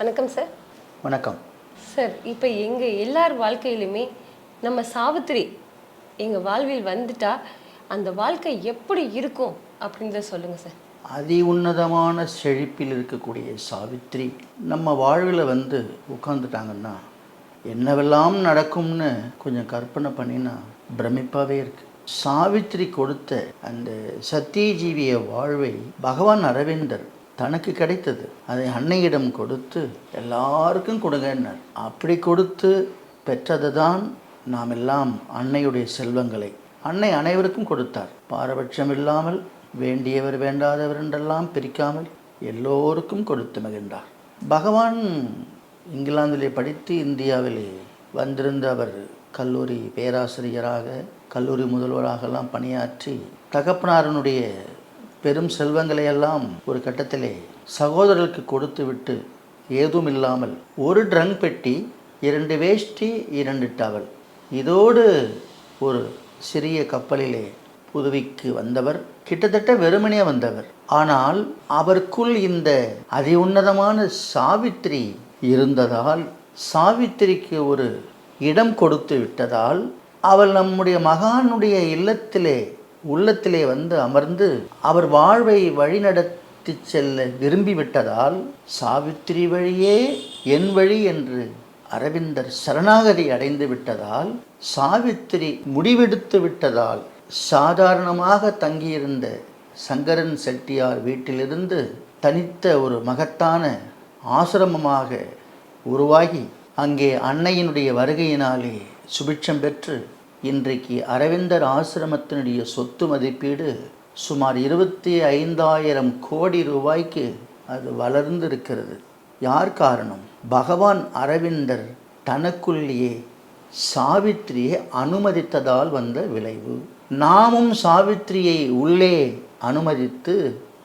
வணக்கம் சார் வணக்கம். சார் இப்போ எங்கள் எல்லார் வாழ்க்கையிலுமே நம்ம சாவித்திரி எங்கள் வாழ்வில் வந்துட்டா அந்த வாழ்க்கை எப்படி இருக்கும் அப்படின்றத சொல்லுங்கள் சார் அதி உன்னதமான செழிப்பில் இருக்கக்கூடிய சாவித்ரி நம்ம வாழ்வில் வந்து உட்காந்துட்டாங்கன்னா என்னவெல்லாம் நடக்கும்னு கொஞ்சம் கற்பனை பண்ணினா பிரமிப்பாகவே இருக்கு. சாவித்ரி கொடுத்த அந்த சத்தியஜீவிய வாழ்வை பகவான் அரவிந்தர் தனக்கு கிடைத்தது. அதை அன்னையிடம் கொடுத்து எல்லாருக்கும் கொடுங்கன்னார் அப்படி கொடுத்து பெற்றது தான் நாம் எல்லாம் அன்னையுடைய செல்வங்களை. அன்னை அனைவருக்கும் கொடுத்தார். பாரபட்சம் இல்லாமல் வேண்டியவர் வேண்டாதவர் என்றெல்லாம் பிரிக்காமல் எல்லோருக்கும் கொடுத்து மகிழ்ந்தார். பகவான் இங்கிலாந்திலே படித்து இந்தியாவிலே வந்திருந்த அவர் கல்லூரி பேராசிரியராக கல்லூரி முதல்வராகலாம் பணியாற்றி தகப்பனாரனுடைய பெரும் செல்வங்களை எல்லாம் ஒரு கட்டத்திலே சகோதரர்களுக்கு கொடுத்து விட்டு ஏதும் இல்லாமல் ஒரு ட்ரங் பெட்டி இரண்டு வேஷ்டி இரண்டு டவல். இதோடு ஒரு சிறிய கப்பலிலே புதுவிக்கு வந்தவர் கிட்டத்தட்ட வெறுமனே வந்தவர். ஆனால் அவருக்குள் இந்த அதி உன்னதமான சாவித்திரி இருந்ததால் சாவித்திரிக்கு ஒரு இடம் கொடுத்து விட்டதால் அவள் நம்முடைய மகானுடைய இல்லத்திலே உள்ளத்திலே வந்து அமர்ந்து அவர் வாழ்வை வழிநடத்தி செல்ல விரும்பிவிட்டதால் சாவித்திரி வழியே என் வழி என்று அரவிந்தர் சரணாகதி அடைந்து விட்டதால் சாவித்திரி முடிவெடுத்து விட்டதால் சாதாரணமாக தங்கியிருந்த சங்கரன் செட்டியார் வீட்டிலிருந்து தனித்த ஒரு மகத்தான ஆசிரமமாக உருவாகி அங்கே அன்னையினுடைய வருகையினாலே சுபிட்சம் பெற்று இன்றைக்கு அரவிந்தர் ஆசிரமத்தினுடைய சொத்து மதிப்பீடு சுமார் இருபத்தி ஐந்தாயிரம் கோடி ரூபாய்க்கு அது வளர்ந்து இருக்கிறது யார் காரணம்? பகவான் அரவிந்தர் தனக்குள்ளேயே சாவித்திரியை அனுமதித்ததால் வந்த விளைவு. நாமும் சாவித்திரியை உள்ளே அனுமதித்து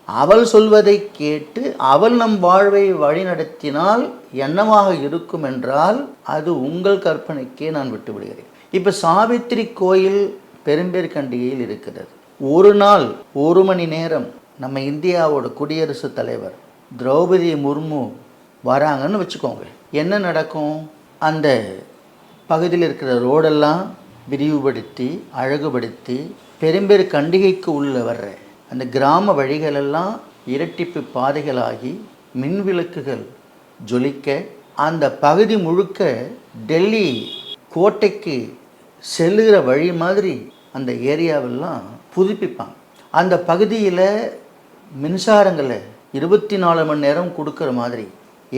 அவள் சொல்வதை கேட்டு அவள் நம் வாழ்வை வழிநடத்தினால் என்னவாக இருக்கும் என்றால் அது உங்கள் கற்பனைக்கே நான் விட்டுவிடுகிறேன். இப்போ சாவித்திரி கோயில் பெரும்பேற்கண்டிகையில் இருக்கிறது. ஒரு நாள் ஒரு மணி நேரம் நம்ம இந்தியாவோட குடியரசுத் தலைவர் திரௌபதி முர்மு வராங்கன்னு வச்சுக்கோங்க. என்ன நடக்கும்? அந்த பகுதியில் இருக்கிற ரோடெல்லாம் விரிவுபடுத்தி அழகுபடுத்தி பெரும்பேறு கண்டிகைக்கு உள்ள வர்ற அந்த கிராம வழிகளெல்லாம் இரட்டிப்பு பாதைகளாகி மின் விளக்குகள் ஜொலிக்க அந்த பகுதி முழுக்க டெல்லி கோட்டைக்கு செல்லுகிற வழி மாதிரி அந்த ஏரியாவெல்லாம் புதுப்பிப்பாங்க. அந்த பகுதியில் மின்சாரங்களை இருபத்தி நாலு மணி நேரம் கொடுக்குற மாதிரி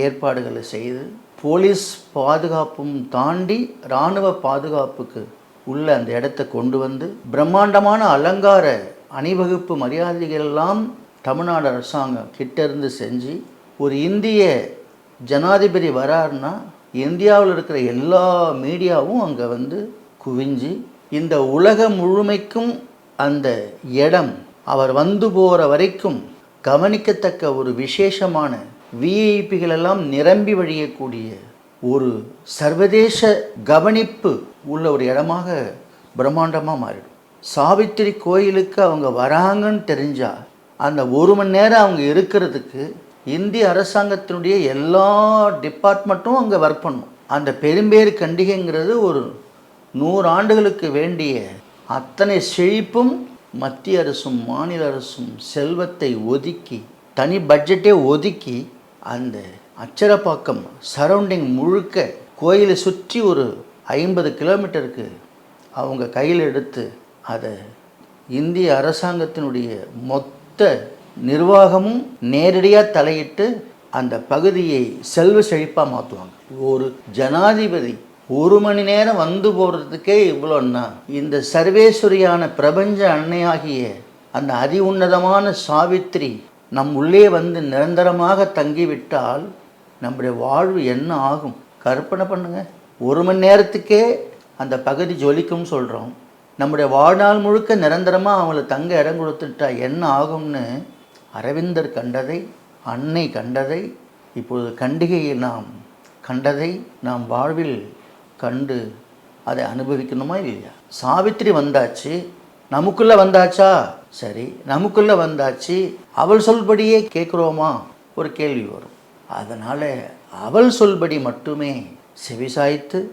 ஏற்பாடுகளை செய்து போலீஸ் பாதுகாப்பும் தாண்டி இராணுவ பாதுகாப்புக்கு உள்ள அந்த இடத்த கொண்டு வந்து பிரம்மாண்டமான அலங்கார அணிவகுப்பு மரியாதைகள் எல்லாம் தமிழ்நாடு அரசாங்கம் கிட்டேருந்து செஞ்சு ஒரு இந்திய ஜனாதிபதி வராருன்னா இந்தியாவில் இருக்கிற எல்லா மீடியாவும் அங்கே வந்து குவிஞ்சு இந்த உலகம் முழுமைக்கும் அந்த இடம் அவர் வந்து போகிற வரைக்கும் கவனிக்கத்தக்க ஒரு விசேஷமான விஐபிகள் எல்லாம் நிரம்பி வழியக்கூடிய ஒரு சர்வதேச கவனிப்பு உள்ள ஒரு இடமாக பிரம்மாண்டமாக மாறிடும். சாவித்திரி கோயிலுக்கு அவங்க வராங்கன்னு தெரிஞ்சால் அந்த ஒரு மணி நேரம் அவங்க இருக்கிறதுக்கு இந்திய அரசாங்கத்தினுடைய எல்லா டிபார்ட்மெண்ட்டும் அங்கே ஒர்க் பண்ணும். அந்த பெரும்பேறு கண்டிகைங்கிறது ஒரு நூறு ஆண்டுகளுக்கு வேண்டிய அத்தனை செழிப்பும் மத்திய அரசும் மாநில அரசும் செல்வத்தை ஒதுக்கி தனி பட்ஜெட்டே ஒதுக்கி அந்த அச்சரப்பாக்கம் சரௌண்டிங் முழுக்க கோயிலை சுற்றி ஒரு ஐம்பது கிலோமீட்டருக்கு அவங்க கையில் எடுத்து அதை இந்திய அரசாங்கத்தினுடைய மொத்த நிர்வாகமும் நேரடியாக தலையிட்டு அந்த பகுதியை செல்வ செழிப்பாக மாற்றுவாங்க ஒரு ஜனாதிபதி ஒரு மணி நேரம் வந்து போகிறதுக்கே இவ்வளோன்னா இந்த சர்வேஸ்வரியான பிரபஞ்ச அன்னையாகிய அந்த அதி உன்னதமான சாவித்திரி நம் உள்ளே வந்து நிரந்தரமாக தங்கிவிட்டால் நம்முடைய வாழ்வு என்ன ஆகும்? கற்பனை பண்ணுங்க. ஒரு மணி நேரத்துக்கே அந்த பகுதி ஜொலிக்கும்னு சொல்கிறோம் நம்முடைய வாழ்நாள் முழுக்க நிரந்தரமாக அவங்கள தங்க இடம் கொடுத்துட்டா என்ன ஆகும்னு அரவிந்தர் கண்டதை அன்னை கண்டதை இப்பொழுது கண்டிகையை நாம் கண்டதை நாம் வாழ்வில் கண்டு அதை அனுபவிக்கணுமா இல்லையா? சாவித்திரி வந்தாச்சு. நமக்குள்ளே வந்தாச்சா? சரி நமக்குள்ளே வந்தாச்சு. அவள் சொல்படியே கேட்குறோமா? ஒரு கேள்வி வரும். அதனால் அவள் சொல்படி மட்டுமே செவிசாய்த்து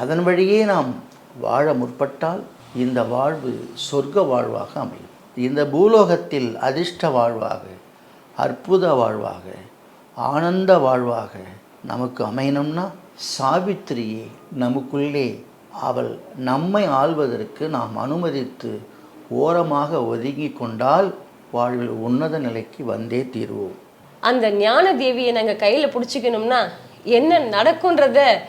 அதன் வழியே நாம் வாழ முற்பட்டால் இந்த வாழ்வு சொர்க்க வாழ்வாக அமையும். இந்த பூலோகத்தில் அதிர்ஷ்ட வாழ்வாக அற்புத வாழ்வாக ஆனந்த வாழ்வாக நமக்கு அமையணும்னா சாவித்திரியே நமக்குள்ளே அவள் நம்மை ஆள்வதற்கு நாம் அனுமதித்து ஓரமாக ஒதுங்கி கொண்டால் வாழ்வில் உன்னத நிலைக்கு வந்தே தீர்வோம். அந்த ஞான தேவியை நாங்கள் கையில் பிடிச்சிக்கணும்னா என்ன நடக்குன்றத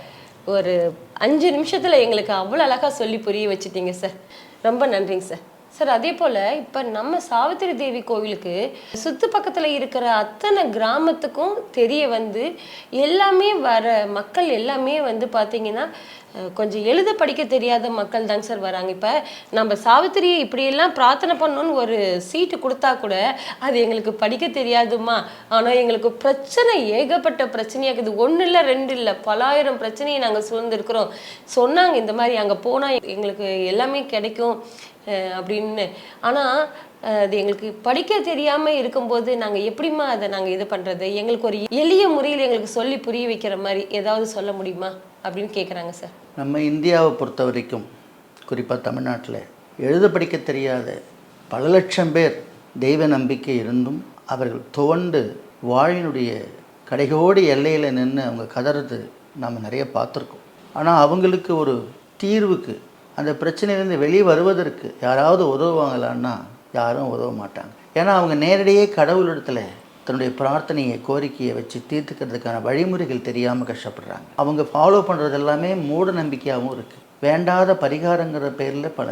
ஒரு அஞ்சு நிமிஷத்தில் எங்களுக்கு அவ்வளோ அழகாக சொல்லி புரிய வச்சுட்டீங்க சார். ரொம்ப நன்றிங்க சார். சார் அதே போல் இப்போ நம்ம சாவித்திரி தேவி கோவிலுக்கு சுற்று பக்கத்தில் இருக்கிற அத்தனை கிராமத்துக்கும் தெரிய வந்து எல்லாமே வர மக்கள் எல்லாமே வந்து பார்த்தீங்கன்னா கொஞ்சம் எழுத படிக்க தெரியாத மக்கள் தாங்க சார் வராங்க. இப்போ நம்ம சாவித்திரியை இப்படியெல்லாம் பிரார்த்தனை பண்ணணும்னு ஒரு சீட்டு கொடுத்தா கூட அது எங்களுக்கு படிக்க தெரியாதுமா ஆனால் எங்களுக்கு பிரச்சனை ஏகப்பட்ட பிரச்சனையாக இருக்குது. ஒன்னு இல்லை ரெண்டு இல்லை பலாயிரம் பிரச்சனையை நாங்கள் சூழ்ந்திருக்கிறோம். சொன்னாங்க இந்த மாதிரி அங்கே போனால் எங்களுக்கு எல்லாமே கிடைக்கும். அப்படின்னு. ஆனால் அது எங்களுக்கு படிக்க தெரியாமல் இருக்கும்போது நாங்கள் எப்படிம்மா அதை நாங்கள் இது பண்ணுறது எங்களுக்கு ஒரு எளிய முறையில் எங்களுக்கு சொல்லி புரிய வைக்கிற மாதிரி ஏதாவது சொல்ல முடியுமா? அப்படின்னு கேட்குறாங்க சார். நம்ம இந்தியாவை பொறுத்த வரைக்கும் குறிப்பாக தமிழ்நாட்டில் எழுத படிக்க தெரியாத பல லட்சம் பேர் தெய்வ நம்பிக்கை இருந்தும் அவர்கள் துவண்டு வாழினுடைய கடைகோடி எல்லையில் நின்று அவங்க கதறது நாம் நிறைய பார்த்துருக்கோம். ஆனால் அவங்களுக்கு ஒரு தீர்வுக்கு அந்த பிரச்சனையிலேருந்து வெளியே வருவதற்கு யாராவது உதவுவாங்களான்னா யாரும் உதவ மாட்டாங்க. ஏன்னா அவங்க நேரடியே கடவுளிடத்தில் தன்னுடைய பிரார்த்தனையை கோரிக்கையை வச்சு தீர்த்துக்கிறதுக்கான வழிமுறைகள் தெரியாமல் கஷ்டப்படுறாங்க. அவங்க ஃபாலோ பண்ணுறது எல்லாமே மூட நம்பிக்கையாகவும் இருக்குது வேண்டாத பரிகாரங்கிற பேரில் பல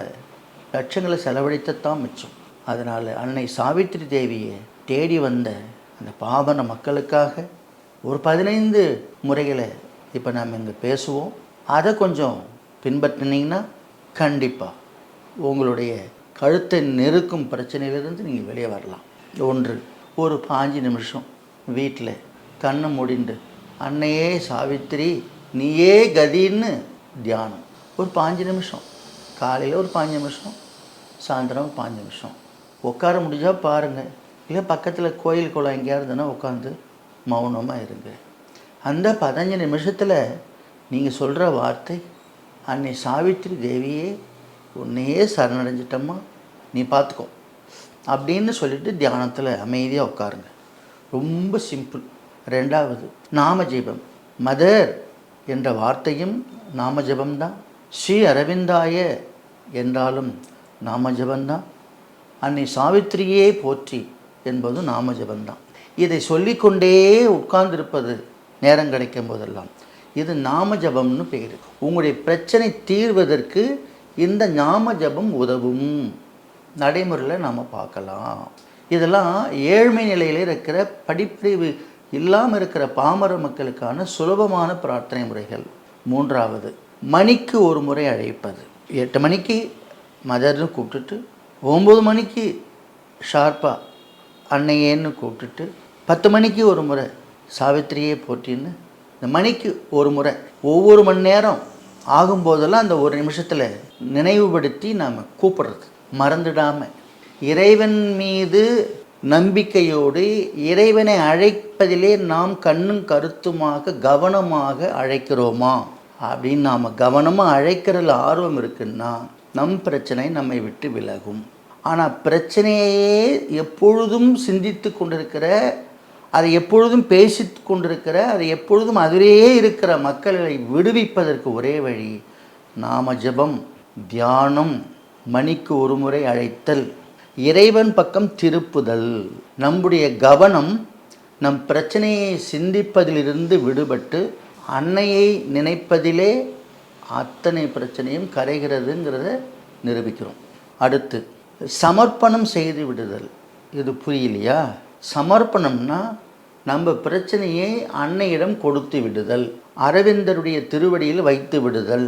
லட்சங்களை செலவழித்தத்தான் மிச்சம். அதனால் அன்னை சாவித்திரி தேவியை தேடி வந்த அந்த பாவன மக்களுக்காக ஒரு பதினைந்து முறைகளை இப்போ நாம் இங்கே பேசுவோம். அதை கொஞ்சம் பின்பற்றினீங்கன்னா கண்டிப்பாக உங்களுடைய கழுத்தை நெருக்கும் பிரச்சனையிலிருந்து நீங்கள் வெளியே வரலாம். ஒன்று ஒரு பாஞ்சு நிமிஷம் வீட்டில் கண்ணை முடிந்து அன்னையே சாவித்திரி நீயே கதின்னு தியானம். ஒரு பாஞ்சு நிமிஷம். காலையில் ஒரு பாஞ்சு நிமிஷம் சாயந்தரம் பாஞ்சு நிமிஷம். உட்கார முடிஞ்சால் பாருங்கள் இல்லை பக்கத்தில் கோயில் குளம் எங்கேயா இருந்ததுன்னா உட்காந்து மௌனமாக இருங்க. அந்த பதினஞ்சு நிமிஷத்தில் நீங்கள் சொல்கிற வார்த்தை அன்னை சாவித்திரி தேவியே உன்னையே சரணடைஞ்சிட்டம்மா. நீ பார்த்துக்கோ அப்படின்னு சொல்லிட்டு தியானத்தில் அமைதியாக உட்காருங்க. ரொம்ப சிம்பிள். ரெண்டாவது நாம ஜெபம். மதர் என்ற வார்த்தையும் நாம ஜெபம்தான். ஸ்ரீ அரவிந்தாய என்றாலும் நாமஜெபந்தான் அன்னை சாவித்திரியே போற்றி என்பது நாமஜெபந்தான் இதை சொல்லிக்கொண்டே உட்கார்ந்திருப்பது நேரம் கிடைக்கும் போதெல்லாம் இது நாம ஜபம்னு பேர். உங்களுடைய பிரச்சனை தீர்வதற்கு இந்த நாம ஜபம் உதவும். நடைமுறையில் நாம் பார்க்கலாம். இதெல்லாம் ஏழ்மை நிலையில் இருக்கிற படிப்பறிவு இல்லாமல் இருக்கிற பாமர மக்களுக்கான சுலபமான பிரார்த்தனை முறைகள். மூன்றாவது மணிக்கு ஒரு முறை அழைப்பது. எட்டு மணிக்கு மதர்னு கூப்பிட்டுட்டு ஒம்பது மணிக்கு ஷார்ப்பாக அன்னையேன்னு கூப்பிட்டுட்டு பத்து மணிக்கு ஒரு முறை சாவித்திரியே போட்டின்னு இந்த மணிக்கு ஒரு முறை ஒவ்வொரு மணி நேரம் ஆகும்போதெல்லாம் அந்த ஒரு நிமிஷத்தில் நினைவுபடுத்தி நாம் கூப்பிடுறது. மறந்துடாமல் இறைவன் மீது நம்பிக்கையோடு இறைவனை அழைப்பதிலே நாம் கண்ணும் கருத்துமாக கவனமாக அழைக்கிறோமா? அப்படின்னு நாம் கவனமாக அழைக்கிறதுல ஆர்வம் இருக்குன்னா நம் பிரச்சனை நம்மை விட்டு விலகும். ஆனால் பிரச்சனையே எப்பொழுதும் சிந்தித்து கொண்டிருக்கிற அதை எப்பொழுதும் பேசி கொண்டிருக்கிற அதை எப்பொழுதும் அதிலேயே இருக்கிற மக்களை விடுவிப்பதற்கு ஒரே வழி நாம ஜெபம் தியானம் மணிக்கு ஒரு முறை அழைத்தல் இறைவன் பக்கம் திருப்புதல். நம்முடைய கவனம் நம் பிரச்சனையை சிந்திப்பதிலிருந்து விடுபட்டு அன்னையை நினைப்பதிலே அத்தனை பிரச்சனையும் கரைகிறதுங்கிறத நிரூபிக்கிறோம். அடுத்து சமர்ப்பணம் செய்து விடுதல். இது புரியலையா? சமர்ப்பணம்னா நம்ம பிரச்சனையை அன்னையிடம் கொடுத்து விடுதல் அரவிந்தருடைய திருவடியில் வைத்து விடுதல்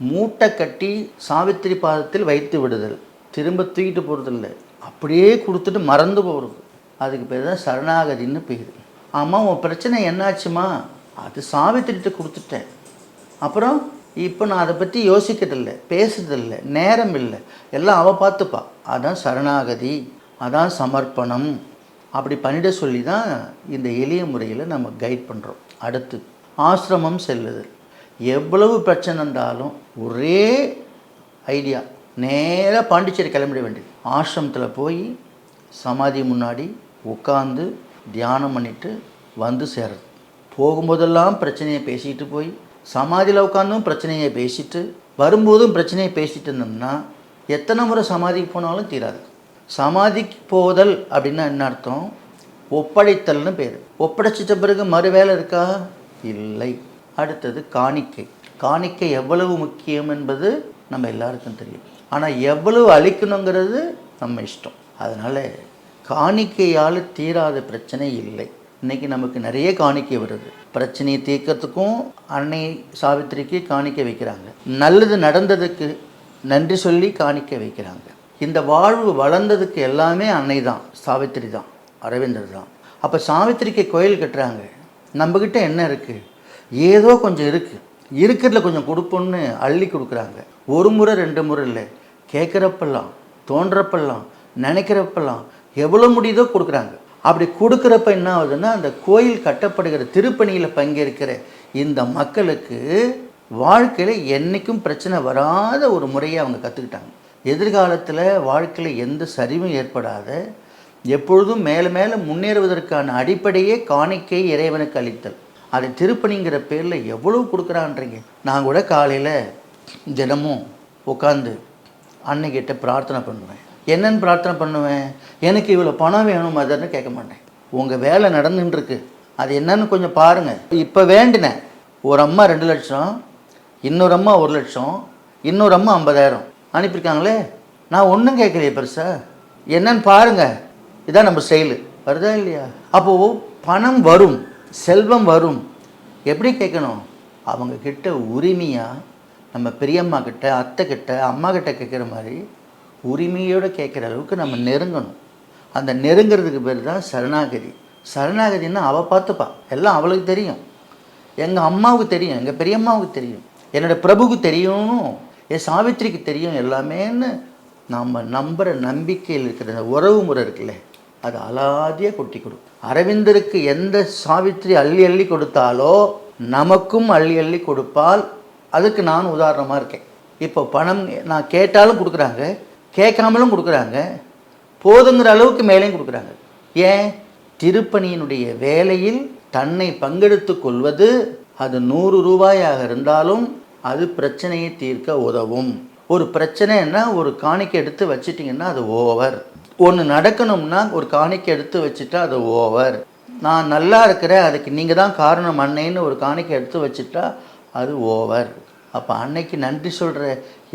மூட்டை கட்டி சாவித்திரி பாதத்தில் வைத்து விடுதல். திரும்ப தூக்கிட்டு போகிறதில்ல அப்படியே கொடுத்துட்டு மறந்து போகிறது அதுக்கு பேர் தான் சரணாகதின்னு பேர். ஆமாம் உன் பிரச்சனை என்னாச்சுமா? அது சாவித்திரிட்ட கொடுத்துட்டேன். அப்புறம் இப்போ நான் அதை பற்றி யோசிக்கிறதில்ல பேசுறதில்ல நேரம் இல்லை. எல்லாம் அவள் பார்த்துப்பா. அதான் சரணாகதி அதான் சமர்ப்பணம். அப்படி பண்ணிட சொல்லி தான் இந்த எளிய முறையில் நம்ம கைட் பண்ணுறோம் அடுத்து ஆசிரமம் செல்லுதல். எவ்வளவு பிரச்சனை இருந்தாலும் ஒரே ஐடியா நேராக பாண்டிச்சேரி கிளம்பிட வேண்டியது. ஆசிரமத்தில் போய் சமாதி முன்னாடி உட்காந்து தியானம் பண்ணிட்டு வந்து சேர்றது. போகும்போதெல்லாம் பிரச்சனையை பேசிக்கிட்டு போய் சமாதியில் உட்காந்தும் பிரச்சனையை பேசிட்டு வரும்போதும் பிரச்சனையை பேசிட்டு இருந்தோம்னா எத்தனை முறை சமாதிக்கு போனாலும் தீராது. சமாதிக்கு போதல் அப்படின்னா என்ன அர்த்தம்? ஒப்படைத்தல்னு பேர். ஒப்படைச்சிட்ட பிறகு மறு வேலை இருக்கா? இல்லை. அடுத்தது காணிக்கை. காணிக்கை எவ்வளவு முக்கியம் என்பது நம்ம எல்லாருக்கும் தெரியும். ஆனால் எவ்வளவு அழிக்கணுங்கிறது நம்ம இஷ்டம். அதனால் காணிக்கையால் தீராத பிரச்சனை இல்லை. இன்றைக்கி நமக்கு நிறைய காணிக்கை வருது. பிரச்சனையை தீர்க்கறதுக்கும் அன்னை சாவித்திரிக்கு காணிக்கை வைக்கிறாங்க. நல்லது நடந்ததுக்கு நன்றி சொல்லி காணிக்கை வைக்கிறாங்க. இந்த வாழ்வு வளர்ந்ததுக்கு எல்லாமே அன்னை தான் சாவித்திரி தான் அரவிந்தர் தான். அப்போ சாவித்திரிக்கு கோயில் கட்டுறாங்க. நம்மக்கிட்ட என்ன இருக்குது ஏதோ கொஞ்சம் இருக்குது இருக்கிறதுல கொஞ்சம் கொடுப்போம்னு அள்ளி கொடுக்குறாங்க. ஒரு முறை ரெண்டு முறை இல்லை. கேட்குறப்பெல்லாம் தோன்றப்பெல்லாம் நினைக்கிறப்பெல்லாம் எவ்வளோ முடியுதோ கொடுக்குறாங்க. அப்படி கொடுக்குறப்ப என்ன ஆகுதுன்னா அந்த கோயில் கட்டப்படுகிற திருப்பணியில் பங்கேற்கிற இந்த மக்களுக்கு வாழ்க்கையில் என்றைக்கும் பிரச்சனை வராத ஒரு முறையை அவங்க கற்றுக்கிட்டாங்க எதிர்காலத்தில் வாழ்க்கையில் எந்த சரிவும் ஏற்படாத எப்பொழுதும் மேலே மேலே முன்னேறுவதற்கான அடிப்படையே காணிக்கை இறைவனுக்கு அளித்தல். அதை திருப்பணிங்கிற பேரில் எவ்வளவு கொடுக்குறான்றீங்க? நான் கூட காலையில் தினமும் உட்காந்து அன்னைக்கிட்ட பிரார்த்தனை பண்ணுவேன். என்னென்னு பிரார்த்தனை பண்ணுவேன்? எனக்கு இவ்வளோ பணம் வேணும் மதர்னு கேட்க மாட்டேன். உங்கள் வேலை நடந்துன்னு இருக்கு அது என்னன்னு கொஞ்சம் பாருங்கள் இப்போ வேண்டினேன். ஒரு அம்மா ரெண்டு லட்சம் இன்னொரு அம்மா ஒரு லட்சம் இன்னொரு அம்மா ஐம்பதாயிரம். அனுப்பியிருக்காங்களே? நான் ஒன்றும் கேட்கலையே பெருசா. என்னன்னு பாருங்க. இதான் நம்ம செயல். வருதா இல்லையா? அப்போது பணம் வரும் செல்வம் வரும். எப்படி கேட்கணும்? அவங்க கிட்ட உரிமையாக நம்ம பெரியம்மா கிட்ட அத்தை கிட்ட அம்மா கிட்ட கேட்குற மாதிரி உரிமையோடு கேட்குற அளவுக்கு நம்ம நெருங்கணும். அந்த நெருங்கிறதுக்கு பேர் தான் சரணாகதி. சரணாகதின்னா அவள் பார்த்துப்பா. எல்லாம் அவளுக்கு தெரியும். எங்கள் அம்மாவுக்கு தெரியும். எங்கள் பெரியம்மாவுக்கு தெரியும். என்னோட பிரபுவுக்கு தெரியும் ஏன் சாவித்திரிக்கு தெரியும் எல்லாமேன்னு நம்ம நம்புகிற நம்பிக்கையில் இருக்கிற அந்த உறவு முறை இருக்குல்ல அது அலாதியாக கொட்டி கொடுக்கும் அரவிந்தருக்கு எந்த சாவித்திரி அள்ளி அள்ளி கொடுத்தாலோ நமக்கும் அள்ளி அள்ளி கொடுப்பால் அதுக்கு நான் உதாரணமாக இருக்கேன். இப்போ பணம் நான் கேட்டாலும் கொடுக்குறாங்க கேட்காமலும் கொடுக்குறாங்க போதுங்கிற அளவுக்கு மேலேயும் கொடுக்குறாங்க. ஏன்? திருப்பணியினுடைய வேலையில் தன்னை பங்கெடுத்து கொள்வது அது நூறு ரூபாயாக இருந்தாலும் அது பிரச்சனையை தீர்க்க உதவும். ஒரு பிரச்சனைன்னா ஒரு காணிக்கை எடுத்து வச்சிட்டிங்கன்னா அது ஓவர். ஒன்று நடக்கணும்னா ஒரு காணிக்கை எடுத்து வச்சுட்டா அது ஓவர். நான் நல்லா இருக்கிறேன் அதுக்கு நீங்கள் தான் காரணம் அன்னைன்னு ஒரு காணிக்கை எடுத்து வச்சுட்டா அது ஓவர். அப்போ அன்னைக்கு நன்றி சொல்கிற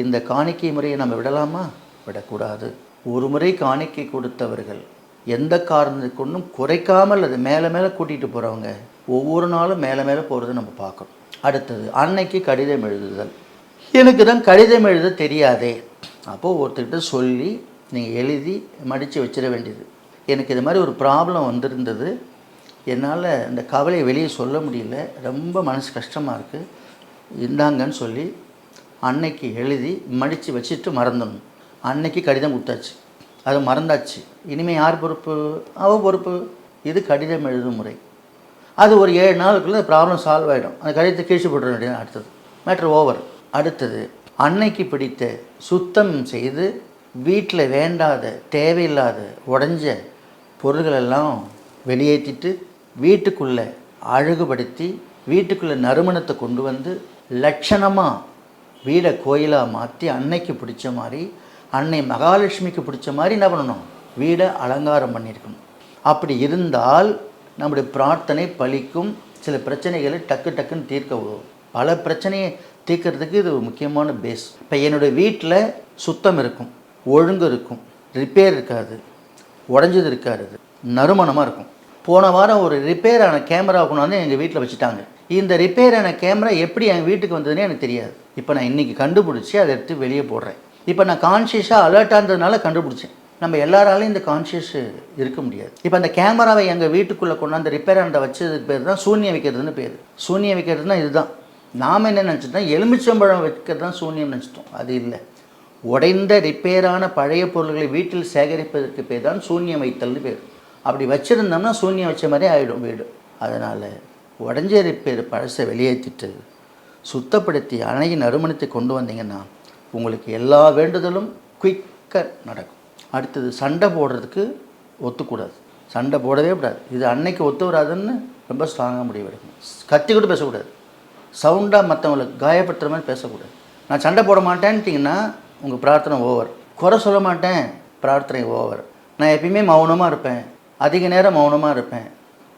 இந்த காணிக்கை முறையை நம்ம விடலாமா? விடக்கூடாது. ஒரு முறை காணிக்கை கொடுத்தவர்கள் எந்த காரணத்துக்கு ஒன்றும் குறைக்காமல் அது மேலே மேலே கூட்டிகிட்டு போகிறவங்க ஒவ்வொரு நாளும் மேலே மேலே போகிறத நம்ம பார்க்கணும். அடுத்தது அன்னைக்கு கடிதம் எழுதுதல். எனக்கு தான் கடிதம் எழுத தெரியாதே. அப்போது ஒருத்தர்கிட்ட சொல்லி நீங்கள் எழுதி மடித்து வச்சிட வேண்டியது. எனக்கு இது மாதிரி ஒரு ப்ராப்ளம் வந்திருந்தது. என்னால் இந்த கவலையை வெளியே சொல்ல முடியல. ரொம்ப மனசு கஷ்டமாக இருக்குது இருந்தாங்கன்னு சொல்லி அன்னைக்கு எழுதி மடித்து வச்சுட்டு மறந்துடணும் அன்னைக்கு கடிதம் கொடுத்தாச்சு. அது மறந்தாச்சு. இனிமேல் யார் பொறுப்பு? அவ பொறுப்பு. இது கடிதம் எழுதும் முறை. அது ஒரு ஏழு நாளுக்குள்ளே ப்ராப்ளம் சால்வ் ஆகிடும் அந்த கடிதத்தை கீழ்ச்சி போட்டுற வேண்டியது அடுத்தது. மேட்ரு ஓவர் அடுத்தது அன்னைக்கு பிடித்த சுத்தம் செய்து வீட்டில் வேண்டாத தேவையில்லாத உடஞ்ச பொருள்களெல்லாம் வெளியேற்றிட்டு வீட்டுக்குள்ளே அழகுபடுத்தி வீட்டுக்குள்ளே நறுமணத்தை கொண்டு வந்து லட்சணமாக வீடை கோயிலாக மாற்றி அன்னைக்கு பிடிச்ச மாதிரி அன்னை மகாலட்சுமிக்கு பிடிச்ச மாதிரி என்ன பண்ணணும்? வீடை அலங்காரம் பண்ணியிருக்கணும். அப்படி இருந்தால் நம்முடைய பிரார்த்தனை பலிக்கும் சில பிரச்சனைகளை டக்கு டக்குன்னு தீர்க்க உதவும். பல பிரச்சனையை தீர்க்கறதுக்கு இது ஒரு முக்கியமான பேஸ் இப்போ என்னுடைய வீட்டில் சுத்தம் இருக்கும் ஒழுங்கு இருக்கும் ரிப்பேர் இருக்காது உடஞ்சது இருக்காது நறுமணமாக இருக்கும். போன வாரம் ஒரு ரிப்பேர் ஆன கேமரா கொண்டாந்து எங்கள் வீட்டில் வச்சுட்டாங்க. இந்த ரிப்பேர் ஆன கேமரா எப்படி என் வீட்டுக்கு வந்ததுன்னு எனக்கு தெரியாது. இப்போ நான் இன்றைக்கி கண்டுபிடிச்சி அதை எடுத்து வெளியே போடுறேன். இப்போ நான் கான்ஷியஸாக அலர்ட்டாக இருந்ததுனால கண்டுபிடிச்சேன். நம்ம எல்லாராலையும் இந்த கான்ஷியஸ் இருக்க முடியாது. இப்போ அந்த கேமராவை எங்கள் வீட்டுக்குள்ளே கொண்டாந்து ரிப்பேர் ஆனதை வச்சதுக்கு பேர் தான் சூன்யம் வைக்கிறதுன்னு பேர். சூன்யம் வைக்கிறதுனா இதுதான். நாம் என்ன நினச்சிட்டோம் எலுமிச்சம்பழம் வைக்கிறது தான் சூன்யம் நினச்சிட்டோம். அது இல்லை. உடைந்த ரிப்பேரான பழைய பொருள்களை வீட்டில் சேகரிப்பதற்கு பேர் தான் சூன்யம் வைத்தல்னு பேர். அப்படி வச்சுருந்தோம்னா சூன்யம் வச்ச மாதிரி ஆகிடும் வீடு. அதனால் உடஞ்ச ரிப்பேர் பழசை வெளியேற்றிட்டு சுத்தப்படுத்தி அணையின் நறுமணத்தை கொண்டு வந்தீங்கன்னா உங்களுக்கு எல்லா வேண்டுதலும் குயிக்காக நடக்கும். அடுத்தது சண்டை போடுறதுக்கு ஒத்துக்கூடாது. சண்டை போடவே கூடாது. இது அன்னைக்கு ஒத்து வராதுன்னு ரொம்ப ஸ்ட்ராங்காக முடிவெடுக்கணும் கத்தி கூட பேசக்கூடாது. சவுண்டாக மற்றவங்களுக்கு காயப்படுத்துகிற மாதிரி பேசக்கூடாது. நான் சண்டை போட மாட்டேன்ட்டிங்கன்னா உங்கள் பிரார்த்தனை ஓவர் குறை சொல்ல மாட்டேன். பிரார்த்தனை ஓவர் நான் எப்பயுமே மௌனமாக இருப்பேன். அதிக நேரம் மௌனமாக இருப்பேன்.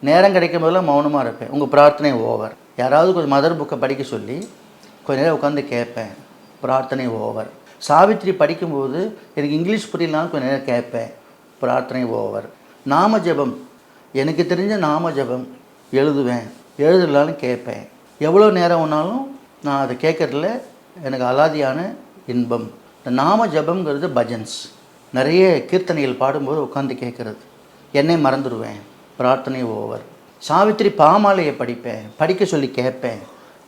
நேரம் கிடைக்கும் போதெல்லாம் மௌனமாக இருப்பேன். உங்கள் பிரார்த்தனை ஓவர் யாராவது கொஞ்சம் மதர் புக்கை படிக்க சொல்லி கொஞ்ச நேரம் உட்காந்து கேட்பேன். பிரார்த்தனை ஓவர் சாவித்திரி படிக்கும்போது எனக்கு இங்கிலீஷ் புரியலனாலும் கொஞ்ச நேரம் கேட்பேன். பிரார்த்தனை ஓவர் நாம ஜெபம். எனக்கு தெரிஞ்ச நாம ஜெபம் எழுதுவேன். எழுதலாலும் கேட்பேன். எவ்வளோ நேரம் வேணாலும் நான் அதை கேட்குறதுல எனக்கு அலாதியான இன்பம். இந்த நாம ஜெபம்ங்கிறது பஜன்ஸ். நிறைய கீர்த்தனைகள் பாடும்போது உட்காந்து கேட்குறது. என்னை மறந்துடுவேன். பிரார்த்தனை ஓவர். சாவித்திரி பாமாலையை படிப்பேன். படிக்க சொல்லி கேட்பேன்.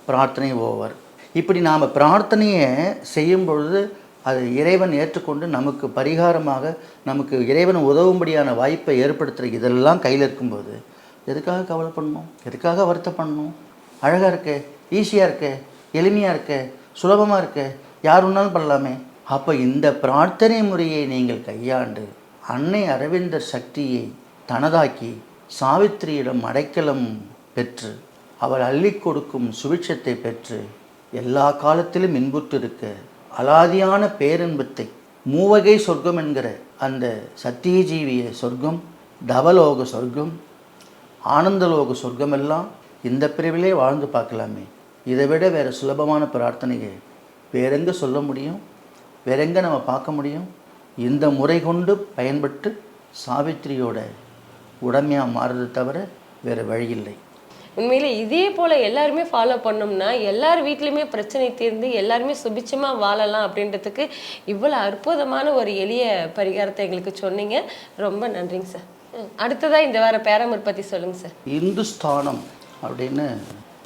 பிரார்த்தனை ஓவர். இப்படி நாம் பிரார்த்தனையை செய்யும் பொழுது அது இறைவன் ஏற்றுக்கொண்டு நமக்கு பரிகாரமாக நமக்கு இறைவன் உதவும்படியான வாய்ப்பை ஏற்படுத்துகிற இதெல்லாம் கையில் இருக்கும்போது எதுக்காக கவலை பண்ணணும்? எதுக்காக வருத்தப்படணும் அழகாக இருக்க ஈஸியாக இருக்க எளிமையாக இருக்க சுலபமாக இருக்க யார் வேணாலும் பண்ணலாமே. அப்போ இந்த பிரார்த்தனை முறையை நீங்கள் கையாண்டு அன்னை அரவிந்தர் சக்தியை தனதாக்கி சாவித்திரியிடம் அடைக்கலம் பெற்று அவள் அள்ளி கொடுக்கும் சுபிட்சத்தை பெற்று எல்லா காலத்திலும் இன்புற்றிருக்க அலாதியான பேரின்பத்தை மூவகை சொர்க்கம் என்கிற அந்த சத்தியஜீவிய சொர்க்கம் தவலோக சொர்க்கம் ஆனந்தலோக சொர்க்கமெல்லாம் இந்த பிரிவிலே வாழ்ந்து பார்க்கலாமே. இதை விட வேறு சுலபமான பிரார்த்தனையை வேறெங்க சொல்ல முடியும்? வேறெங்க நம்ம பார்க்க முடியும்? இந்த முறை கொண்டு பயன்பட்டு சாவித்திரியோட உடமையாக மாறுறது தவிர வேறு வழியில்லை. உண்மையிலே இதே போல எல்லாருமே ஃபாலோ பண்ணோம்னா எல்லார் வீட்லயுமே பிரச்சனை தீர்ந்து எல்லாருமே சுபிச்சமா வாழலாம் அப்படின்றதுக்கு இவ்வளவு அற்புதமான ஒரு எளிய பரிகாரத்தை எங்களுக்கு சொன்னீங்க. ரொம்ப நன்றிங்க சார். அடுத்ததாக அடுத்ததா இந்த வார பேரமர் பற்றி சொல்லுங்க சார். இந்துஸ்தானம் அப்படின்னு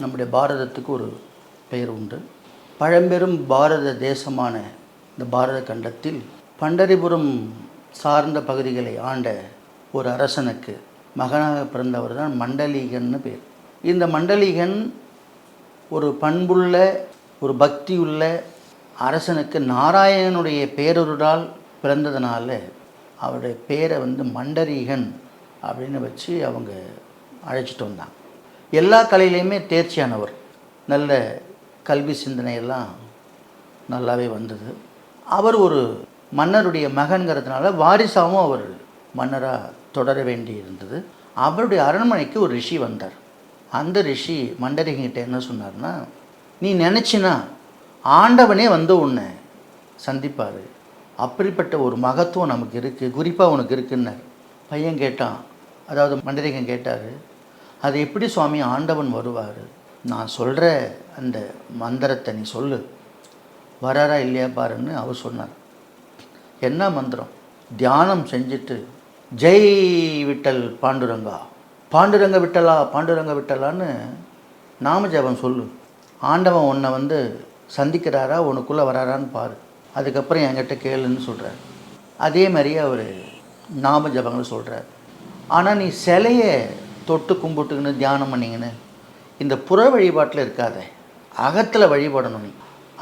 நம்முடைய பாரதத்துக்கு ஒரு பெயர் உண்டு. பழம்பெரும் பாரத தேசமான இந்த பாரத கண்டத்தில் பண்டரிபுரம் சார்ந்த பகுதிகளை ஆண்ட ஒரு அரசனுக்கு மகனாக பிறந்தவர் தான் மண்டலீகன்னு பேர். இந்த மண்டலீகன் ஒரு பண்புள்ள ஒரு பக்தியுள்ள அரசனுக்கு நாராயணனுடைய பேரொருடால் பிறந்ததுனால அவருடைய பேரை வந்து மண்டரீகன் அப்படின்னு வச்சு அவங்க அழைச்சிட்டு வந்தாங்க எல்லா கலையிலையுமே தேர்ச்சியானவர். நல்ல கல்வி சிந்தனையெல்லாம் நல்லாவே வந்தது. அவர் ஒரு மன்னருடைய மகன்கிறதுனால வாரிசாவும் அவர் மன்னராக தொடர வேண்டி இருந்தது அவருடைய அரண்மனைக்கு ஒரு ரிஷி வந்தார். அந்த ரிஷி மண்டரிகிட்ட என்ன சொன்னார்னா நீ நினச்சினா ஆண்டவனே வந்து உன்னை சந்திப்பார். அப்படிப்பட்ட ஒரு மகத்துவம் நமக்கு இருக்குது குறிப்பாக உனக்கு இருக்குன்னார். பையன் கேட்டான் அதாவது மண்டரிகன் கேட்டார் அது எப்படி சுவாமி ஆண்டவன் வருவார்? நான் சொல்கிற அந்த மந்திரத்தை நீ சொல்லு. வராரா இல்லையா பாருன்னு அவர் சொன்னார். என்ன மந்திரம்? தியானம் செஞ்சுட்டு ஜெய் விட்டல் பாண்டுரங்கா. பாண்டுரங்க விட்டலா பாண்டுரங்க விட்டலான்னு நாம ஜபம் சொல்லு. ஆண்டவன் உன்னை வந்து சந்திக்கிறாரா உனக்குள்ளே வராரான்னு பாரு. அதுக்கப்புறம் என்கிட்ட கேளுன்னு சொல்கிறார் அதே மாதிரியே அவர் நாம ஜபங்கள் சொல்கிறார் ஆனால் நீ சிலையை தொட்டு கும்பிட்டுக்கின்னு தியானம் பண்ணிங்கன்னு இந்த புற வழிபாட்டில் இருக்காத. அகத்தில் வழிபடணும் நீ.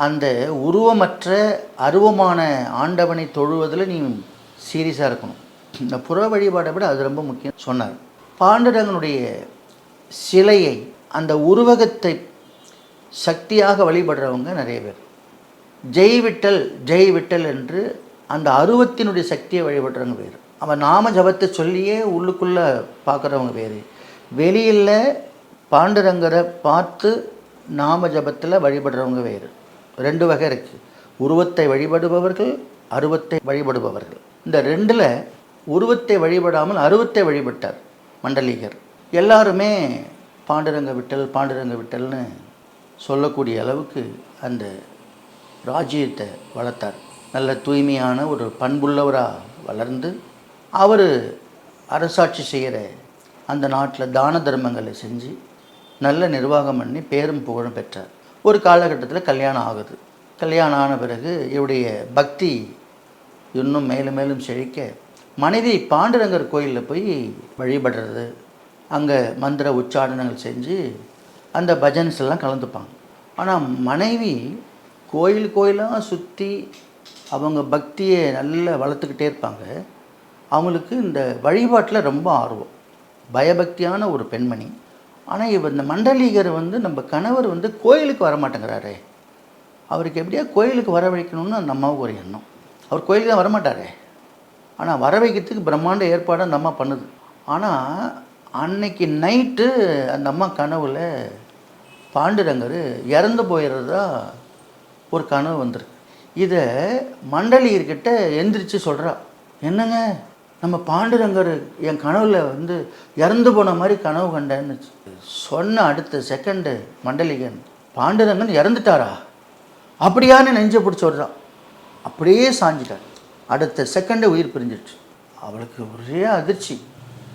அந்த உருவமற்ற அருவமான ஆண்டவனை தொழுவதில் நீ சீரியஸாக இருக்கணும். இந்த புற வழிபாடை விட அது ரொம்ப முக்கியம் சொன்னார். பாண்டுரங்கனுடைய சிலையை அந்த உருவகத்தை சக்தியாக வழிபடுறவங்க நிறைய பேர். ஜெய் விட்டல் ஜெய் விட்டல் என்று அந்த அருவத்தினுடைய சக்தியை வழிபடுறவங்க பேர். அவன் நாம ஜபத்தை சொல்லியே உள்ளுக்குள்ளே பார்க்குறவங்க பேர். வெளியில் பாண்டுரங்கரை பார்த்து நாம ஜபத்தில் வழிபடுறவங்க வேறு ரெண்டு வகை இருக்குது உருவத்தை வழிபடுபவர்கள் அருவத்தை வழிபடுபவர்கள். இந்த ரெண்டில் உருவத்தை வழிபடாமல் அருவத்தை வழிபட்டார். மண்டலீகர். எல்லாருமே பாண்டுரங்க விட்டல் பாண்டுரங்க விட்டல்னு சொல்லக்கூடிய அளவுக்கு அந்த ராஜ்யத்தை வளர்த்தார். நல்ல தூய்மையான ஒரு பண்புள்ளவராக வளர்ந்து அவர் அரசாட்சி செய்கிற அந்த நாட்டில் தான தர்மங்களை செஞ்சு நல்ல நிர்வாகம் பண்ணி பேரும் புகழும் பெற்றார். ஒரு காலகட்டத்தில் கல்யாணம் ஆகுது. கல்யாணம் ஆன பிறகு இவருடைய பக்தி இன்னும் மேலும் மேலும் செழிக்க மனைவி பாண்டுரங்கர் கோயிலில் போய் வழிபடுறது. அங்கே மந்திர உச்சாடனங்கள் செஞ்சு அந்த பஜன்ஸ் எல்லாம் கலந்துப்பாங்க. ஆனால் மனைவி கோயில் கோயிலாக சுற்றி அவங்க பக்தியை நல்லா வளர்த்துக்கிட்டே இருப்பாங்க. அவங்களுக்கு இந்த வழிபாட்டில் ரொம்ப ஆர்வம். பயபக்தியான ஒரு பெண்மணி. ஆனால் இவ இந்த மண்டலீகர் வந்து நம்ம கணவர் வந்து கோயிலுக்கு வர மாட்டேங்கிறாரே. அவருக்கு எப்படியா கோயிலுக்கு வரவழைக்கணும்னு அந்த அம்மாவுக்கு ஒரு எண்ணம். அவர் கோயிலுக்கு தான் வரமாட்டாரே. ஆனால் வர வைக்கிறதுக்கு பிரம்மாண்ட ஏற்பாடு அந்த அம்மா பண்ணுது. ஆனால் அன்னைக்கு நைட்டு அந்த அம்மா கனவில் பாண்டுரங்கர் இறந்து போயிடுறதா ஒரு கனவு வந்துருக்கு. இதை மண்டலியர்கிட்ட எந்திரிச்சு சொல்கிறா என்னங்க நம்ம பாண்டுரங்கர் என் கனவில் வந்து இறந்து போன மாதிரி கனவு கண்டேன்னு சொன்ன அடுத்த செகண்டு மண்டலிகன் பாண்டுரங்கன் இறந்துட்டாரா? அப்படியான்னு நெஞ்சை பிடிச்சி விடுறான் அப்படியே சாஞ்சிட்டார். அடுத்த செகண்டே உயிர் பிரிஞ்சிடுச்சு. அவளுக்கு ஒரே அதிர்ச்சி.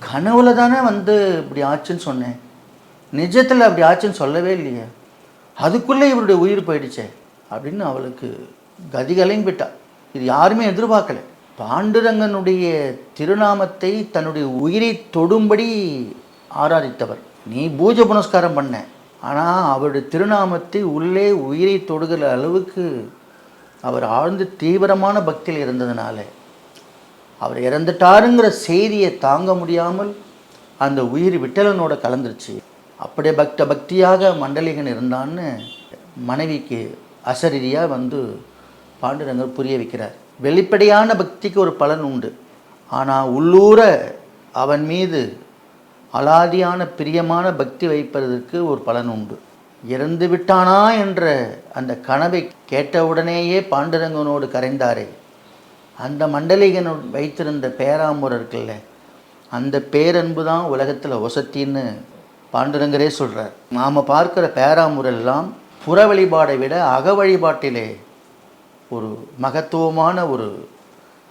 கனவுல தானே வந்து இப்படி ஆச்சுன்னு சொன்னேன். நிஜத்தில் அப்படி ஆச்சுன்னு சொல்லவே இல்லையே. அதுக்குள்ளே இவருடைய உயிர் போயிடுச்சே அப்படின்னு அவளுக்கு கதிகலையும் விட்டா இது யாருமே எதிர்பார்க்கல. பாண்டுரங்கனுடைய திருநாமத்தை தன்னுடைய உயிரை தொடும்படி ஆராதித்தவர். நீ பூஜை புனஸ்காரம் பண்ண. ஆனால் அவருடைய திருநாமத்தை உள்ளே உயிரை தொடுகிற அளவுக்கு அவர் ஆழ்ந்து தீவிரமான பக்தியில் இருந்ததுனால அவர் இறந்துட்டாருங்கிற செய்தியை தாங்க முடியாமல் அந்த உயிர் விட்டலனோட கலந்துருச்சு. அப்படியே பக்த பக்தியாக மண்டலிகன் இருந்தான்னு மனைவிக்கு அசரீதியாக வந்து பாண்டுரங்கர் புரிய வைக்கிறார். வெளிப்படையான பக்திக்கு ஒரு பலன் உண்டு. ஆனால் உள்ளூர அவன் மீது அலாதியான பிரியமான பக்தி வைப்பதற்கு ஒரு பலன் உண்டு. இறந்து விட்டானா என்ற அந்த கனவை கேட்டவுடனேயே பாண்டுரங்கனோடு கரைந்தாரே. அந்த மண்டலிகன் வைத்திருந்த பேராமுறை இருக்குல்ல அந்த பேரன்பு தான் உலகத்தில் ஒசத்தின்னு பாண்டுரங்கரே சொல்கிறார் நாம் பார்க்குற பேராமுரெல்லாம் புற வழிபாடை விட அக வழிபாட்டிலே ஒரு மகத்துவமான ஒரு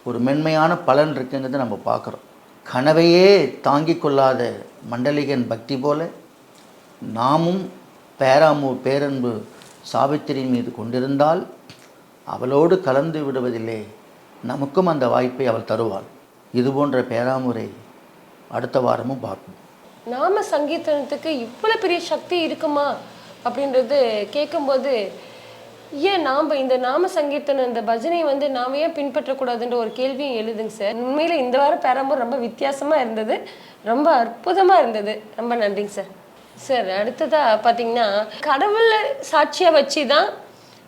ஒரு மென்மையான பலன் இருக்குங்கிறத நம்ம பார்க்குறோம். கனவையே தாங்கிக் கொள்ளாத மண்டலிகன் பக்தி போல நாமும் பேராமு பேரன்பு சாவித்திரி மீது கொண்டிருந்தால் அவளோடு கலந்து விடுவதில்லை நமக்கும் அந்த வாய்ப்பை அவள் தருவாள். இது போன்ற பேராமுறை அடுத்த வாரமும் பார்ப்போம். நாம சங்கீதனத்துக்கு இவ்வளவு பெரிய சக்தி இருக்குமா? அப்படின்றது கேட்கும்போது ஏன் நாம் இந்த நாம சங்கீர்த்தனம் இந்த பஜனை வந்து நாம் ஏன் பின்பற்றக்கூடாதுன்ற ஒரு கேள்வியும் எழுதுங்க சார். உண்மையில் இந்த வாரம் பேரம்பூர் ரொம்ப வித்தியாசமாக இருந்தது. ரொம்ப அற்புதமாக இருந்தது. ரொம்ப நன்றிங்க சார். சார் அடுத்ததா பார்த்தீங்கன்னா கடவுளை சாட்சியாக வச்சு தான்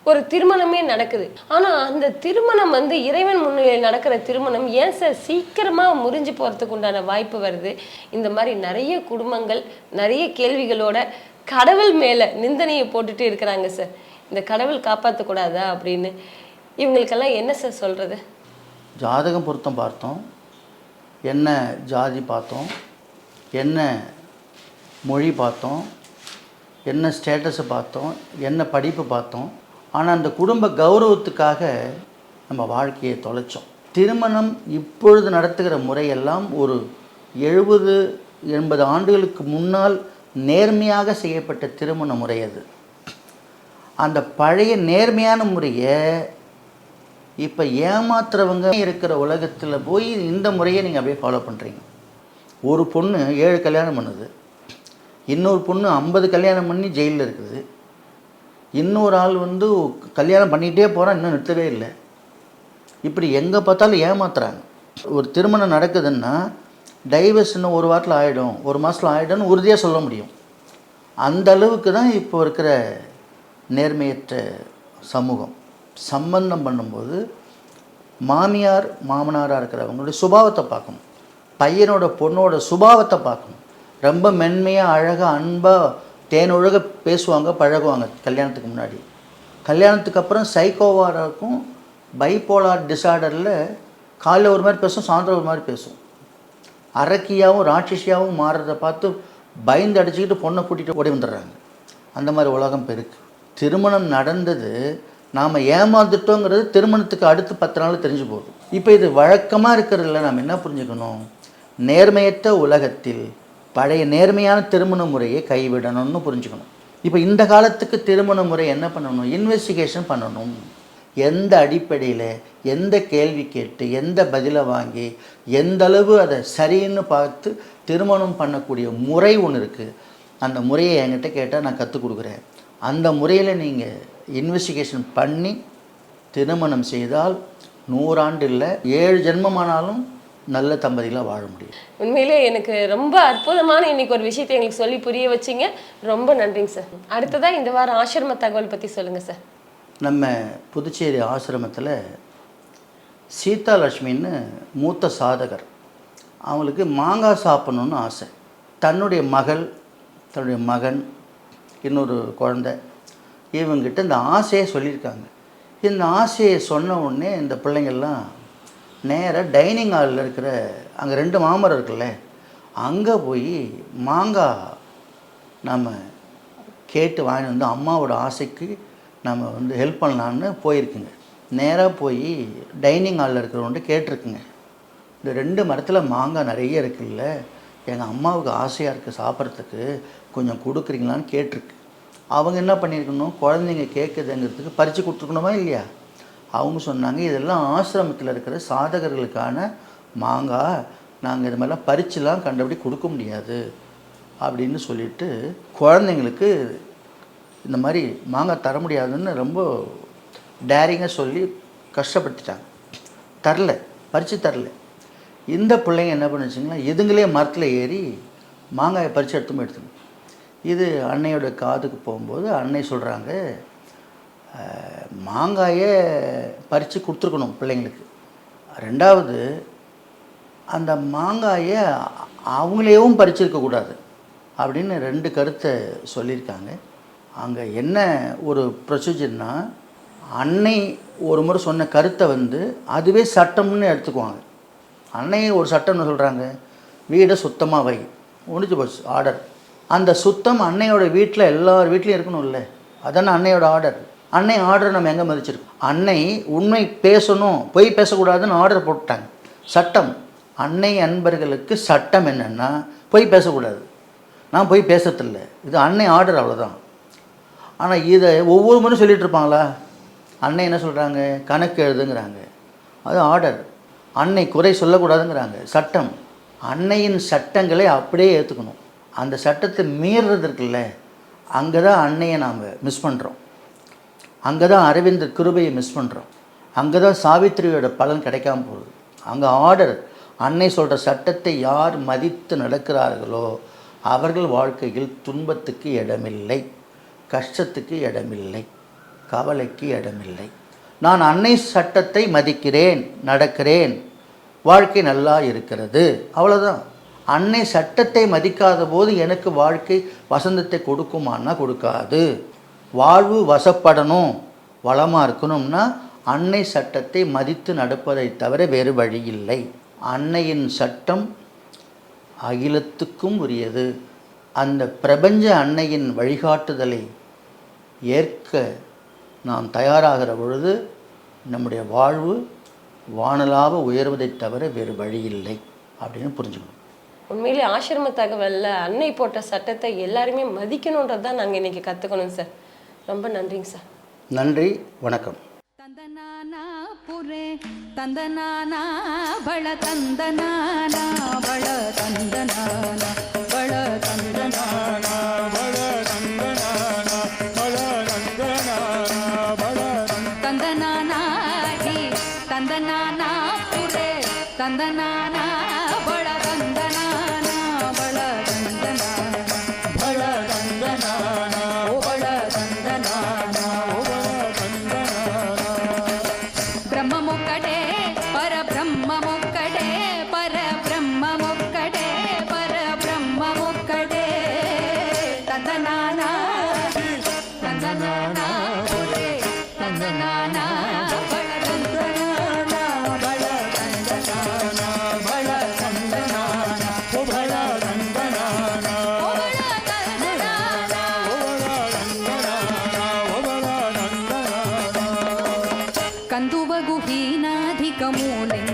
ஒரு திருமணமே நடக்குது. ஆனால் அந்த திருமணம் வந்து இறைவன் முன்னிலையில் நடக்கிற திருமணம் ஏன் சார் சீக்கிரமாக முறிஞ்சு போகிறதுக்கு உண்டான வாய்ப்பு வருது? இந்த மாதிரி நிறைய குடும்பங்கள் நிறைய கேள்விகளோட கடவுள் மேலே நிந்தனையை போட்டுட்டு இருக்கிறாங்க சார். இந்த கடவுள் காப்பாற்றக்கூடாதா அப்படின்னு. இவங்களுக்கெல்லாம் என்ன சார் சொல்கிறது ஜாதகம் பொருத்தம் பார்த்தோம். என்ன ஜாதி பார்த்தோம். என்ன மொழி பார்த்தோம் என்ன ஸ்டேட்டஸை பார்த்தோம் என்ன படிப்பு பார்த்தோம் ஆனால் அந்த குடும்ப கௌரவத்துக்காக நம்ம வாழ்க்கையை தொலைச்சோம். திருமணம் இப்பொழுது நடத்துகிற முறையெல்லாம் ஒரு எழுபது எண்பது ஆண்டுகளுக்கு முன்னால் நேர்மையாக செய்யப்பட்ட திருமண முறை அது. அந்த பழைய நேர்மையான முறையை இப்போ ஏமாத்துறவங்க இருக்கிற உலகத்தில் போய் இந்த முறையை நீங்கள் அப்படியே ஃபாலோ பண்ணுறீங்க ஒரு பொண்ணு ஏழு கல்யாணம் பண்ணுது. இன்னொரு பொண்ணு ஐம்பது கல்யாணம் பண்ணி ஜெயிலில் இருக்குது. இன்னொரு ஆள் வந்து கல்யாணம் பண்ணிகிட்டே போகிறான் இன்னும் நிறுத்தவே இல்லை. இப்படி எங்கே பார்த்தாலும் ஏமாத்துறாங்க. ஒரு திருமணம் நடக்குதுன்னா டைவர்ஸ் இன்னும் ஒரு வாரத்தில் ஆகிடும் ஒரு மாதத்தில் ஆகிடும்னு உறுதியாக சொல்ல முடியும். அந்த அளவுக்கு தான் இப்போ இருக்கிற நேர்மையற்ற சமூகம். சம்பந்தம் பண்ணும்போது மாமியார் மாமனாராக இருக்கிறவங்களுடைய சுபாவத்தை பார்க்கணும். பையனோட பொண்ணோட சுபாவத்தை பார்க்கணும். ரொம்ப மென்மையாக அழகாக அன்பாக தேனொழுக பேசுவாங்க பழகுவாங்க கல்யாணத்துக்கு முன்னாடி. கல்யாணத்துக்கு அப்புறம் சைக்கோவாக இருக்கும் பைபோலார் டிசார்டரில் காலைல ஒரு மாதிரி பேசும் சாயந்தரம் ஒரு மாதிரி பேசும். அரக்கியாகவும் ராட்சசியாகவும் மாறுறதை பார்த்து பயந்து அடிச்சுக்கிட்டு பொண்ணை கூட்டிகிட்டு ஓடி வந்துடுறாங்க. அந்த மாதிரி உலகம் பெருக்கு. திருமணம் நடந்தது நாம் ஏமாந்துட்டோங்கிறது திருமணத்துக்கு அடுத்து பத்து நாள் தெரிஞ்சு போகுது. இப்போ இது வழக்கமாக இருக்கிறதுல நாம் என்ன புரிஞ்சுக்கணும்? நேர்மையற்ற உலகத்தில் பழைய நேர்மையான திருமண முறையை கைவிடணும்னு புரிஞ்சுக்கணும். இப்போ இந்த காலத்துக்கு திருமண முறை என்ன பண்ணணும்? இன்வெஸ்டிகேஷன் பண்ணணும். எந்த அடிப்படையில் எந்த கேள்வி கேட்டு எந்த பதிலை வாங்கி எந்த அளவு அதை சரின்னு பார்த்து திருமணம் பண்ணக்கூடிய முறை ஒன்று இருக்குது அந்த முறையை என்கிட்ட கேட்டால் நான் கற்றுக் கொடுக்குறேன். அந்த முறையில் நீங்கள் இன்வெஸ்டிகேஷன் பண்ணி திருமணம் செய்தால் நூறாண்டு இல்லை ஏழு ஜென்மமானாலும் நல்ல தம்பதிகளாக வாழ முடியும். உண்மையிலே எனக்கு ரொம்ப அற்புதமான இன்னைக்கு ஒரு விஷயத்தை எங்களுக்கு சொல்லி புரிய வச்சீங்க. ரொம்ப நன்றிங்க சார். அடுத்ததா இந்த வாரம் ஆசிரம தகவல் பத்தி சொல்லுங்க சார். நம்ம புதுச்சேரி ஆசிரமத்தில் சீதாலட்சுமின்னு மூத்த சாதகர். அவங்களுக்கு மாங்காய் சாப்பிடணுன்னு ஆசை. தன்னுடைய மகள் தன்னுடைய மகன் இன்னொரு குழந்தை இவங்கிட்ட இந்த ஆசையை சொல்லியிருக்காங்க. இந்த ஆசையை சொன்ன உடனே இந்த பிள்ளைங்கள்லாம் நேராக டைனிங் ஹாலில் இருக்கிற அங்கே ரெண்டு மாமரம் இருக்குல்ல அங்கே போய் மாங்காய் நம்ம கேட்டு வாங்கிட்டு வந்து அம்மாவோட ஆசைக்கு நம்ம வந்து ஹெல்ப் பண்ணலான்னு போயிருக்குங்க. நேராக போய் டைனிங் ஹாலில் இருக்கிறவன்ட்டு கேட்டிருக்குங்க. இந்த ரெண்டு மரத்தில் மாங்காய் நிறைய இருக்குல்ல எங்கள் அம்மாவுக்கு ஆசையாக இருக்குது சாப்பிட்றதுக்கு கொஞ்சம் கொடுக்குறீங்களான்னு கேட்டிருக்கு. அவங்க என்ன பண்ணியிருக்கணும்? குழந்தைங்க கேட்குதுங்கிறதுக்கு பறித்து கொடுத்துருக்கணுமா இல்லையா? அவங்க சொன்னாங்க இதெல்லாம் ஆசிரமத்தில் இருக்கிற சாதகர்களுக்கான மாங்காய் நாங்கள் இது மாதிரிலாம் பறிச்சுலாம் கண்டபடி கொடுக்க முடியாது. அப்படின்னு சொல்லிட்டு குழந்தைங்களுக்கு இந்த மாதிரி மாங்காய் தர முடியாதுன்னு ரொம்ப டேரிங்காக சொல்லி கஷ்டப்படுத்திட்டாங்க. தரல பறித்து தரல. இந்த பிள்ளைங்க என்ன பண்ணுச்சுங்களா எதுங்களே மரத்தில் ஏறி மாங்காயை பறித்து எடுத்துமே எடுத்துக்கணும் இது அன்னையோட காதுக்கு போகும்போது அன்னை சொல்கிறாங்க மாங்காயை பறித்து கொடுத்துருக்கணும் பிள்ளைங்களுக்கு. ரெண்டாவது அந்த மாங்காயை அவங்களேவும் பறிச்சிருக்கக்கூடாது அப்படின்னு ரெண்டு கருத்தை சொல்லியிருக்காங்க. அங்கே என்ன ஒரு ப்ரொசீஜர்னால் அன்னை ஒரு முறை சொன்ன கருத்தை வந்து அதுவே சட்டம்னு எடுத்துக்குவாங்க. அன்னை ஒரு சட்டம்னு சொல்கிறாங்க வீடை சுத்தமாக வை. முடிஞ்சு போச்சு ஆர்டர் அந்த சுத்தம் அன்னையோட வீட்டில் எல்லார் வீட்லேயும் இருக்கணும்ல. அதானே அன்னையோட ஆர்டர் அன்னை ஆர்டர் நம்ம எங்கே மதிச்சிருக்கோம்? அன்னை உண்மை பேசணும் பொய் பேசக்கூடாதுன்னு ஆர்டர் போட்டாங்க சட்டம். அன்னை அன்பர்களுக்கு சட்டம் என்னென்னா பொய் பேசக்கூடாது. நான் போய் பேசுறதில்ல. இது அன்னை ஆர்டர் அவ்வளோதான் ஆனால் இதை ஒவ்வொரு முறையும் சொல்லிகிட்டு இருப்பாங்களா? அன்னை என்ன சொல்கிறாங்க கணக்கு எழுதுங்கிறாங்க. அது ஆர்டர். அன்னை குறை சொல்லக்கூடாதுங்கிறாங்க. சட்டம். அன்னையின் சட்டங்களை அப்படியே ஏற்றுக்கணும் அந்த சட்டத்தை மீறுறது இருக்குல்ல அங்கே தான் அன்னையை நாம் மிஸ் பண்ணுறோம் அங்கே தான் அரவிந்தர் கிருபையை மிஸ் பண்ணுறோம் அங்கே தான் சாவித்திரியோட பலன் கிடைக்காம போகுது. அங்கே ஆர்டர் அன்னை சொல்கிற சட்டத்தை யார் மதித்து நடக்கிறார்களோ அவர்கள் வாழ்க்கையில் துன்பத்துக்கு இடமில்லை கஷ்டத்துக்கு இடமில்லை கவலைக்கு இடமில்லை. நான் அன்னை சட்டத்தை மதிக்கிறேன் நடக்கிறேன் வாழ்க்கை நல்லா இருக்கிறது அவ்வளோதான் அன்னை சட்டத்தை மதிக்காத போது எனக்கு வாழ்க்கை வசந்தத்தை கொடுக்குமான்னா கொடுக்காது. வாழ்வு வசப்படணும் வளமாக இருக்கணும்னா அன்னை சட்டத்தை மதித்து நடப்பதை தவிர வேறு வழி இல்லை. அன்னையின் சட்டம் அகிலத்துக்கும் உரியது. அந்த பிரபஞ்ச அன்னையின் வழிகாட்டுதலை ஏற்க நாம் தயாராகிற பொழுது நம்முடைய வாழ்வு வானலாக உயர்வதைத் தவிர வேறு வழி இல்லை அப்படின்னு புரிஞ்சுக்கணும். உண்மையிலே ஆசிரம தகவலில் அன்னை போட்ட சட்டத்தை எல்லாருமே மதிக்கணுன்றது தான் நாங்கள் இன்றைக்கி கற்றுக்கணும் சார். ரொம்ப நன்றிங்க சார். நன்றி வணக்கம். தந்தனானா புரே தந்தனானா பல தந்தனானா பல தந்தனானா பல தந்தனானா பல தந்தனானா பல தந்தனானா பல தந்தனானா தந்தனானா புரே தந்தனா మార్గమునే